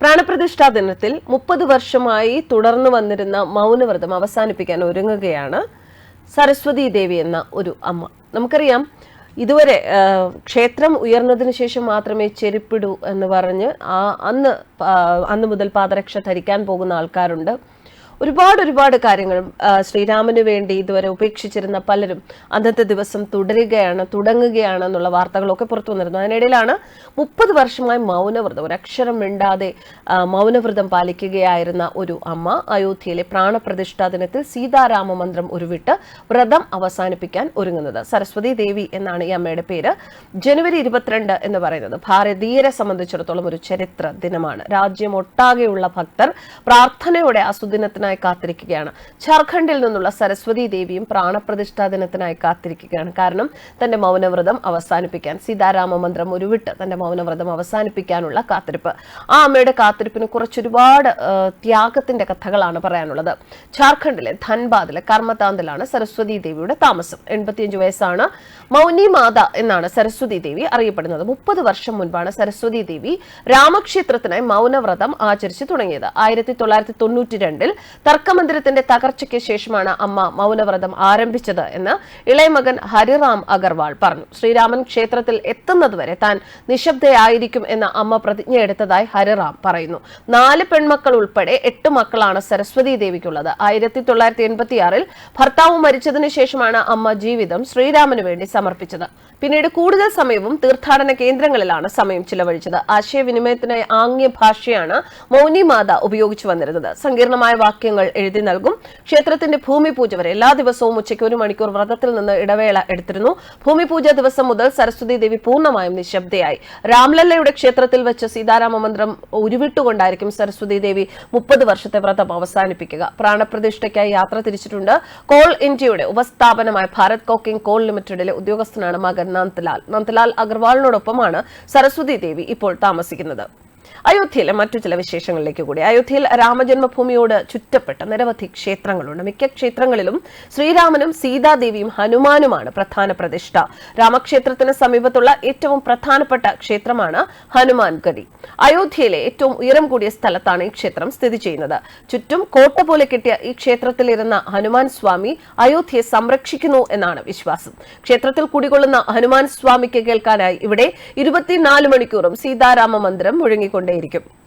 പ്രാണപ്രതിഷ്ഠാ ദിനത്തിൽ മുപ്പത് വർഷമായി തുടർന്നു വന്നിരുന്ന മൗനവ്രതം അവസാനിപ്പിക്കാൻ ഒരുങ്ങുകയാണ് സരസ്വതി ദേവി എന്ന ഒരു അമ്മ. നമുക്കറിയാം ഇതുവരെ ക്ഷേത്രം ഉയർന്നതിന് ശേഷം മാത്രമേ ചെരുപ്പിടൂ എന്ന് പറഞ്ഞ് ആ അന്ന് അന്ന് മുതൽ പാദരക്ഷ ധരിക്കാൻ പോകുന്ന ആൾക്കാരുണ്ട്. ഒരുപാട് ഒരുപാട് കാര്യങ്ങൾ ശ്രീരാമന് വേണ്ടി ഇതുവരെ ഉപേക്ഷിച്ചിരുന്ന പലരും അന്നത്തെ ദിവസം തുടരുകയാണ് തുടങ്ങുകയാണ് എന്നുള്ള വാർത്തകളൊക്കെ പുറത്തു വന്നിരുന്നു. അതിനിടയിലാണ് മുപ്പത് വർഷമായി മൗനവ്രതം ഒരു അക്ഷരം മിണ്ടാതെ മൗനവ്രതം പാലിക്കുകയായിരുന്ന ഒരു അമ്മ അയോധ്യയിലെ പ്രാണപ്രതിഷ്ഠാ ദിനത്തിൽ സീതാരാമ മന്ത്രം ഉരുവിട്ട് വ്രതം അവസാനിപ്പിക്കാൻ ഒരുങ്ങുന്നത്. സരസ്വതി ദേവി എന്നാണ് ഈ അമ്മയുടെ പേര്. ജനുവരി ഇരുപത്തിരണ്ട് എന്ന് പറയുന്നത് ഭാരതീയരെ സംബന്ധിച്ചിടത്തോളം ഒരു ചരിത്ര ദിനമാണ്. രാജ്യമൊട്ടാകെയുള്ള ഭക്തർ പ്രാർത്ഥനയോടെ ആ സുദിനത്തിനായി കാത്തിരിക്കുകയാണ്. ഝാർഖണ്ഡിൽ നിന്നുള്ള സരസ്വതി ദേവിയും പ്രാണപ്രതിഷ്ഠാ ദിനത്തിനായി കാത്തിരിക്കുകയാണ്. കാരണം തന്റെ മൗനവ്രതം അവസാനിപ്പിക്കാൻ സീതാരാമ മന്ത്രം ഉരുവിട്ട് തന്റെ മൗനവ്രതം അവസാനിപ്പിക്കാനുള്ള കാത്തിരിപ്പ്. ആ അമ്മയുടെ കാത്തിരിപ്പിന് കുറച്ചൊരുപാട് ത്യാഗത്തിന്റെ കഥകളാണ് പറയാനുള്ളത്. ഝാർഖണ്ഡിലെ ധൻബാദിലെ കർമ്മതാന്തിലാണ് സരസ്വതി ദേവിയുടെ താമസം. എൺപത്തിയഞ്ച് വയസ്സാണ് മൗനി മാത എന്നാണ് സരസ്വതി ദേവി അറിയപ്പെടുന്നത്. മുപ്പത് വർഷം മുൻപാണ് സരസ്വതി ദേവി രാമക്ഷേത്രത്തിനായി മൗനവ്രതം ആചരിച്ചു തുടങ്ങിയത്. ആയിരത്തി തൊള്ളായിരത്തി തൊണ്ണൂറ്റി രണ്ടിൽ തർക്കമന്ദിരത്തിന്റെ തകർച്ചയ്ക്ക് ശേഷമാണ് അമ്മ മൗനവ്രതം ആരംഭിച്ചത് എന്ന് ഇളയമകൻ ഹരിറാം അഗർവാൾ പറഞ്ഞു. ശ്രീരാമൻ ക്ഷേത്രത്തിൽ എത്തുന്നതുവരെ താൻ നിശബ്ദയായിരിക്കും എന്ന അമ്മ പ്രതിജ്ഞയെടുത്തതായി ഹരിറാം പറയുന്നു. നാല് പെൺമക്കൾ ഉൾപ്പെടെ എട്ട് മക്കളാണ് സരസ്വതി ദേവിക്കുള്ളത്. ആയിരത്തി തൊള്ളായിരത്തി എൺപത്തിയാറിൽ ഭർത്താവ് മരിച്ചതിനു ശേഷമാണ് അമ്മ ജീവിതം ശ്രീരാമന് വേണ്ടി സമർപ്പിച്ചത്. പിന്നീട് കൂടുതൽ സമയവും തീർത്ഥാടന കേന്ദ്രങ്ങളിലാണ് സമയം ചിലവഴിച്ചത്. ആശയവിനിമയത്തിനായി ആംഗ്യ ഭാഷയാണ് മൗനി മാത ഉപയോഗിച്ചു വന്നിരുന്നത്. സങ്കീർണമായ വാക്യങ്ങൾ എഴുതി നൽകും. ക്ഷേത്രത്തിന്റെ ഭൂമി പൂജ വരെ എല്ലാ ദിവസവും ഉച്ചയ്ക്ക് ഒരു മണിക്കൂർ വ്രതത്തിൽ നിന്ന് ഇടവേള എടുത്തിരുന്നു. ഭൂമി പൂജ ദിവസം മുതൽ സരസ്വതി ദേവി പൂർണമായും നിശബ്ദയായി. രാംലല്ലയുടെ ക്ഷേത്രത്തിൽ വെച്ച് സീതാരാമ മന്ത്രം ഉരുവിട്ടുകൊണ്ടായിരിക്കും സരസ്വതി ദേവി മുപ്പത് വർഷത്തെ വ്രതം അവസാനിപ്പിക്കുക. പ്രാണപ്രതിഷ്ഠയ്ക്കായി യാത്ര തിരിച്ചിട്ടുണ്ട്. കോൾ ഇന്ത്യയുടെ ഉപസ്ഥാപനമായ ഭാരത് കോക്കിംഗ് കോൾ ലിമിറ്റഡിലെ ഉദ്യോഗസ്ഥനാണ് മകൻ നന്ദ്ലാൽ. നന്ദ്ലാൽ അഗർവാളിനോടൊപ്പമാണ് സരസ്വതി ദേവി ഇപ്പോൾ താമസിക്കുന്നത്. അയോധ്യയിലെ മറ്റു ചില വിശേഷങ്ങളിലേക്ക് കൂടി. അയോധ്യയിൽ രാമജന്മഭൂമിയോട് ചുറ്റപ്പെട്ട നിരവധി ക്ഷേത്രങ്ങളുണ്ട്. മിക്ക ക്ഷേത്രങ്ങളിലും ശ്രീരാമനും സീതാദേവിയും ഹനുമാനുമാണ് പ്രധാന പ്രതിഷ്ഠ. രാമക്ഷേത്രത്തിന് സമീപത്തുള്ള ഏറ്റവും പ്രധാനപ്പെട്ട ക്ഷേത്രമാണ് ഹനുമാൻഗഡി അയോധ്യയിലെ ഏറ്റവും ഉയരം കൂടിയ സ്ഥലത്താണ് ഈ ക്ഷേത്രം സ്ഥിതി ചെയ്യുന്നത്. ചുറ്റും കോട്ട പോലെ കിട്ടിയ ഈ ക്ഷേത്രത്തിലിരുന്ന ഹനുമാൻ സ്വാമി അയോധ്യയെ സംരക്ഷിക്കുന്നു എന്നാണ് വിശ്വാസം. ക്ഷേത്രത്തിൽ കുടികൊള്ളുന്ന ഹനുമാൻ സ്വാമിക്ക് കേൾക്കാനായി ഇവിടെ ഇരുപത്തിനാല് മണിക്കൂറും സീതാരാമ മന്ദിരം മുഴങ്ങിക്കൊണ്ടേയിരിക്കും ശ്രീരാമക്ഷേത്രത്തിൽ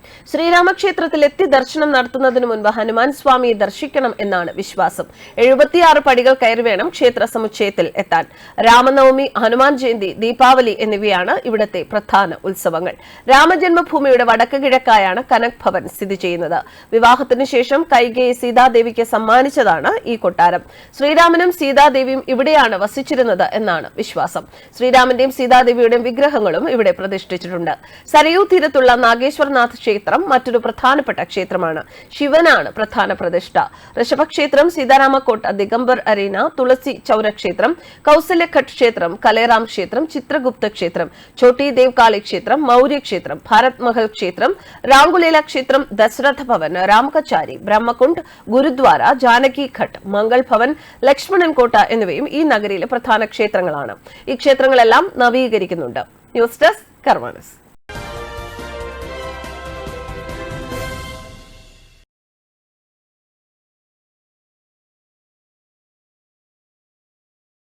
എത്തി ദർശനം നടത്തുന്നതിന് മുൻപ് ഹനുമാൻ സ്വാമിയെ ദർശിക്കണം എന്നാണ് വിശ്വാസം. എഴുപത്തിയാറ് പടികൾ കയറി വേണം ക്ഷേത്ര സമുച്ചയത്തിൽ എത്താൻ. രാമനവമി ഹനുമാൻ ജയന്തി ദീപാവലി എന്നിവയാണ് ഇവിടത്തെ പ്രധാന ഉത്സവങ്ങൾ. രാമജന്മഭൂമിയുടെ വടക്ക് കിഴക്കായാണ് കനക് ഭവൻ സ്ഥിതി ചെയ്യുന്നത്. വിവാഹത്തിന് ശേഷം കൈകേയി സീതാദേവിക്ക് സമ്മാനിച്ചതാണ് ഈ കൊട്ടാരം. ശ്രീരാമനും സീതാദേവിയും ഇവിടെയാണ് വസിച്ചിരുന്നത് എന്നാണ് വിശ്വാസം. ശ്രീരാമന്റെയും സീതാദേവിയുടെയും വിഗ്രഹങ്ങളും ഇവിടെ പ്രതിഷ്ഠിച്ചിട്ടുണ്ട്. സരയൂ തീരത്തുള്ള നാഗേശ്വർനാഥ് ക്ഷേത്രം മറ്റൊരു പ്രധാനപ്പെട്ട ക്ഷേത്രമാണ്. ശിവനാണ് പ്രധാന പ്രതിഷ്ഠ. ഋഷഭക്ഷേത്രം സീതാരാമക്കോട്ട ദിഗംബർ അരീന തുളസി ചൗരക്ഷേത്രം കൗസല്യഘട്ട് ക്ഷേത്രം കലേറാം ക്ഷേത്രം ചിത്രഗുപ്ത ക്ഷേത്രം ഛോട്ടി ദേവ് കാളി ക്ഷേത്രം മൗര്യ ക്ഷേത്രം ഭാരത് മഹൽ ക്ഷേത്രം രാംഗുലേല ക്ഷേത്രം ദശരഥ ഭവൻ രാമകച്ചാരി ബ്രഹ്മകുണ്ട് ഗുരുദ്വാര ജാനകി ഘട്ട് മംഗൾ ഭവൻ ലക്ഷ്മണൻ കോട്ട എന്നിവയും ഈ നഗരിയിലെ പ്രധാന ക്ഷേത്രങ്ങളാണ്. ഈ ക്ഷേത്രങ്ങളെല്ലാം നവീകരിക്കുന്നുണ്ട്. News desk കർമാനസ്.